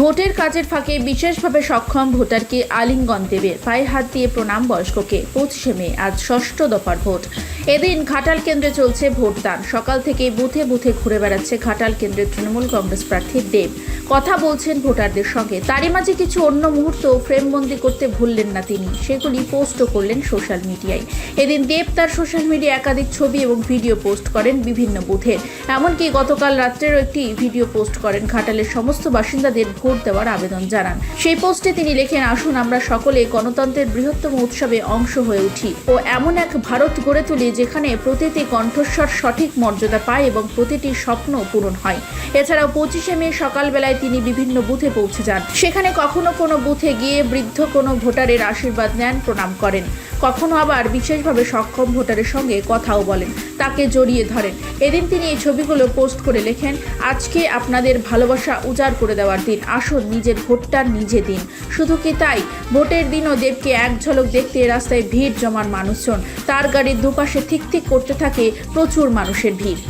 ভোটের কাজের ফাঁকে বিশেষভাবে সক্ষম ভোটারকে আলিঙ্গন দেবে, পায়ে হাত দিয়ে প্রণাম বয়স্ককে, পঁচিশে মে, আজ ষষ্ঠ দফার ভোট। এদিন ঘাটাল কেন্দ্রে চলছে ভোটদান, সকাল থেকে বুথে বুথে ঘুরে বেড়াচ্ছে ঘাটাল কেন্দ্রের তৃণমূল কংগ্রেস প্রার্থী দেব। কথা বলছেন ভোটারদের সঙ্গে, তারই মাঝে কিছু অন্য মুহূর্ত ফ্রেমবন্দি করতে ভুললেন না তিনি, সেগুলি পোস্টও করলেন সোশ্যাল মিডিয়ায়। এদিন দেব তার সোশ্যাল মিডিয়া একাধিক ছবি এবং ভিডিও পোস্ট করেন বিভিন্ন বুথের এমনকি গতকাল রাত্রেরও একটি ভিডিও পোস্ট করেন ঘাটালের সমস্ত বাসিন্দাদের ভোট দেওয়ার আবেদন জানান। সেই পোস্টে তিনি লেখেন, আসুন, আমরা সকলে গণতন্ত্রের বৃহত্তম উৎসবে অংশ হয়ে উঠি ও এমন এক ভারত গড়ে তুলি যেখানে প্রতিটি কণ্ঠস্বর সঠিক মর্যাদা পায় এবং প্রতিটি স্বপ্ন পূরণ হয়। এছাড়াও পঁচিশে মে সকালবেলায় তিনি বিভিন্ন বুথে পৌঁছে যান। সেখানে কখনো কোনো বুথে গিয়ে বৃদ্ধ কোনো ভোটারের আশীর্বাদ নেন, প্রণাম করেন। কখনো আবার বিশেষভাবে সক্ষম ভোটারের সঙ্গে কথাও বলেন, তাকে জড়িয়ে ধরেন। এদিন তিনি এই ছবিগুলো পোস্ট করে লেখেন, আজকে আপনাদের ভালোবাসা উজাড় করে দেওয়ার দিন। আসুন নিজের ভোটটা নিজে দিন। শুধু কি তাই? ভোটের দিনও দেবকে এক ঝলক দেখতে রাস্তায় ভিড় জমান মানুষজন। তার গাড়ির দুপাশে ঠিক করতে থাকে প্রচুর মানুষের ভিড়।